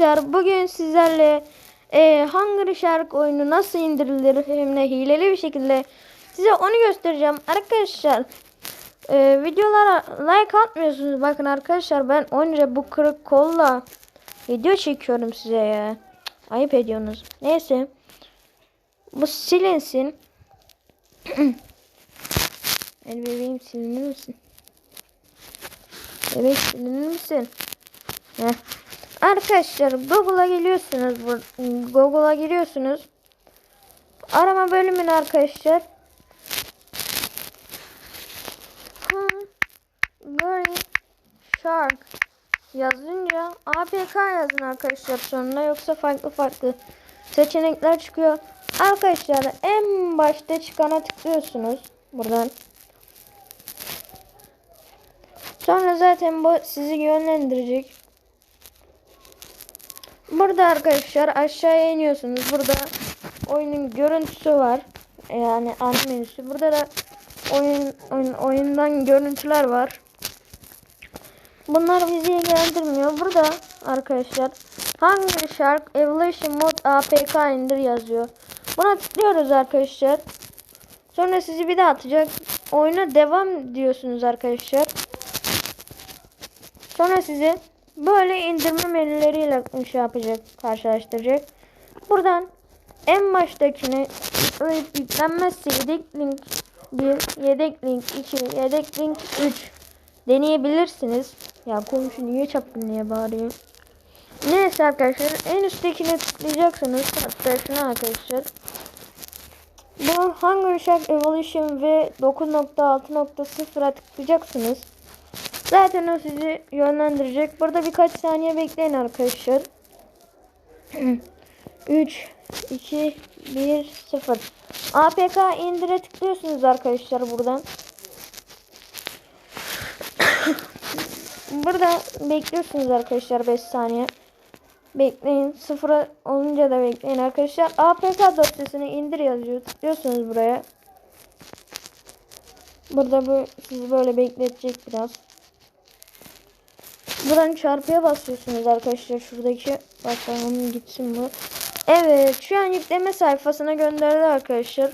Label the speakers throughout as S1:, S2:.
S1: Arkadaşlar bugün sizlerle e, Hungry Shark oyunu nasıl indirilir hem de hileli bir şekilde size onu göstereceğim. Arkadaşlar e, videolara like atmıyorsunuz. Bakın arkadaşlar ben onca bu kırık kolla video çekiyorum size ya. Ayıp ediyorsunuz. Neyse. Bu silinsin. El bebeğim silinir misin? Bebek silinir misin? Heh. Arkadaşlar Google'a geliyorsunuz. Google'a giriyorsunuz. Arama bölümüne arkadaşlar. Hungry Shark yazınca APK yazın arkadaşlar sonuna yoksa farklı farklı seçenekler çıkıyor. Arkadaşlar en başta çıkana tıklıyorsunuz buradan. Sonra zaten bu sizi yönlendirecek. Burada arkadaşlar aşağıya iniyorsunuz. Burada oyunun görüntüsü var. Yani ana menüsü. Burada da oyun, oyun oyundan görüntüler var. Bunlar bizi ilgilendirmiyor. Burada arkadaşlar Hungry Shark Evolution Mode APK indir yazıyor. Buna tıklıyoruz arkadaşlar. Sonra sizi bir daha atacak. Oyuna devam diyorsunuz arkadaşlar. Sonra sizi böyle indirme menüleriyle şey yapacak, karşılaştıracak. Buradan en baştakini yüklenmezse yedek link 1, yedek link 2, yedek link 3 deneyebilirsiniz. Ya komşu niye çapkınlığa bağırıyor? Neyse arkadaşlar en üsttekine tıklayacaksınız. Hatta şuna arkadaşlar. Bu Hunger Shark Evolution ve 9.6.0'a tıklayacaksınız. Zaten o sizi yönlendirecek. Burada birkaç saniye bekleyin arkadaşlar. 3, 2, 1, 0. APK indire tıklıyorsunuz arkadaşlar buradan. Burada bekliyorsunuz arkadaşlar 5 saniye. Bekleyin. Sıfıra olunca da bekleyin arkadaşlar. APK dosyasını indir yazıyor. Tıklıyorsunuz buraya. Burada bu sizi böyle bekletecek biraz. Buradan çarpıya basıyorsunuz arkadaşlar. Şuradaki bakalım gitsin bu. Evet şu an yükleme sayfasına gönderdi arkadaşlar.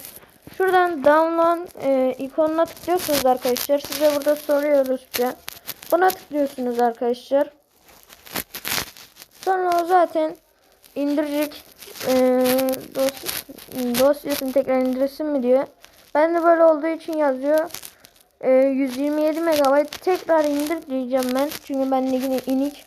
S1: Şuradan download e, ikonuna tıklıyorsunuz arkadaşlar. Size burada soruyor Rusça. Buna tıklıyorsunuz arkadaşlar. Sonra o zaten indirecek e, dos dosyasını tekrar indirsin mi diyor. Ben de böyle olduğu için yazıyor. E, 127 MB tekrar indir diyeceğim ben. Çünkü ben yine inik.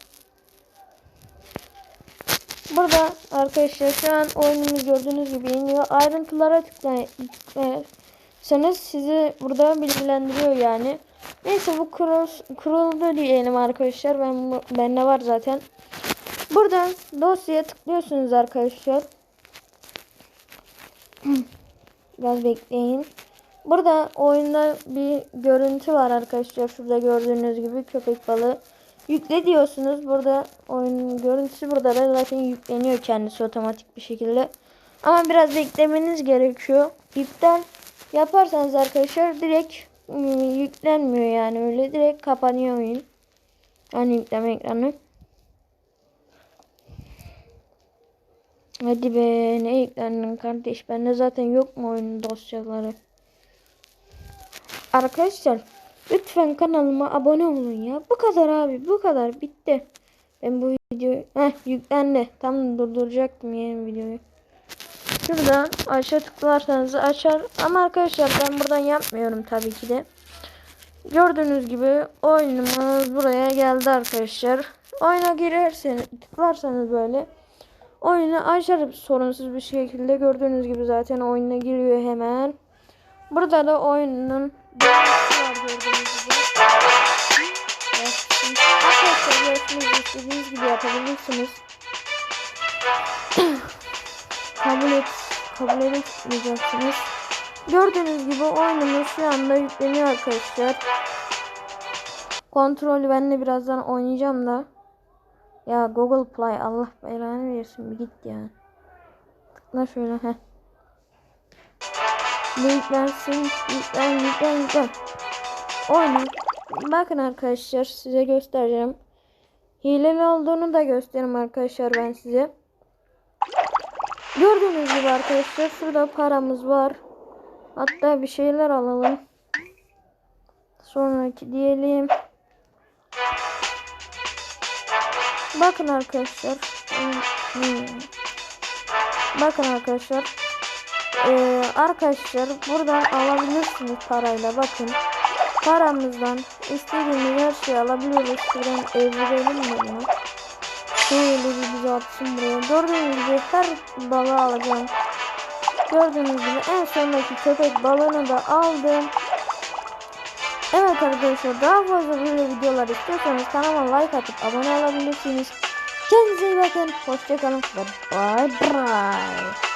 S1: Burada arkadaşlar şu an oyunumuz gördüğünüz gibi iniyor. Ayrıntılara tıklarsanız sizi burada bilgilendiriyor yani. Neyse bu kurul, kuruldu diyelim arkadaşlar. Ben bende var zaten. Buradan dosyaya tıklıyorsunuz arkadaşlar. Biraz bekleyin. Burada oyunda bir görüntü var arkadaşlar. Şurada gördüğünüz gibi köpek balığı. Yükle diyorsunuz. Burada oyunun görüntüsü burada da zaten yükleniyor kendisi otomatik bir şekilde. Ama biraz beklemeniz gerekiyor. İptal yaparsanız arkadaşlar direkt ıı, yüklenmiyor yani öyle direkt kapanıyor oyun. Yani yükleme ekranı. Hadi be ne yüklendin kardeş bende zaten yok mu oyunun dosyaları. Arkadaşlar lütfen kanalıma abone olun ya. Bu kadar abi bu kadar bitti. Ben bu videoyu heh yüklendi. Tam durduracaktım yeni videoyu. Şuradan aşağı tıklarsanız açar. Ama arkadaşlar ben buradan yapmıyorum tabii ki de. Gördüğünüz gibi oyunumuz buraya geldi arkadaşlar. Oyuna girerseniz tıklarsanız böyle oyunu açar sorunsuz bir şekilde gördüğünüz gibi zaten oyuna giriyor hemen. Burada da oyunun gördüğünüz gibi. Yapabilirsiniz. kabul et, kabul etmeyeceksiniz. Gördüğünüz gibi oyunumuz şu anda yükleniyor arkadaşlar. Kontrolü ben de birazdan oynayacağım da. Ya Google Play Allah belanı versin bir git ya. Tıkla şöyle heh. Yüklensin. Yüklen yüklen yüklen. Oyna. Bakın arkadaşlar size göstereceğim. hileli olduğunu da göstereyim arkadaşlar ben size. Gördüğünüz gibi arkadaşlar şurada paramız var. Hatta bir şeyler alalım. Sonraki diyelim. Bakın arkadaşlar. Bakın arkadaşlar. Ee, arkadaşlar buradan alabilirsiniz parayla bakın. Paramızdan istediğimiz her şeyi alabiliyoruz. Şuradan evirelim mi bunu? Şöyle bir bize atsın buraya. Gördüğünüz gibi her balığı alacağım. Gördüğünüz gibi en sondaki köpek balığını da aldım. Evet arkadaşlar daha fazla böyle videolar istiyorsanız kanalıma like atıp abone olabilirsiniz. Kendinize iyi bakın. Hoşçakalın bye bye.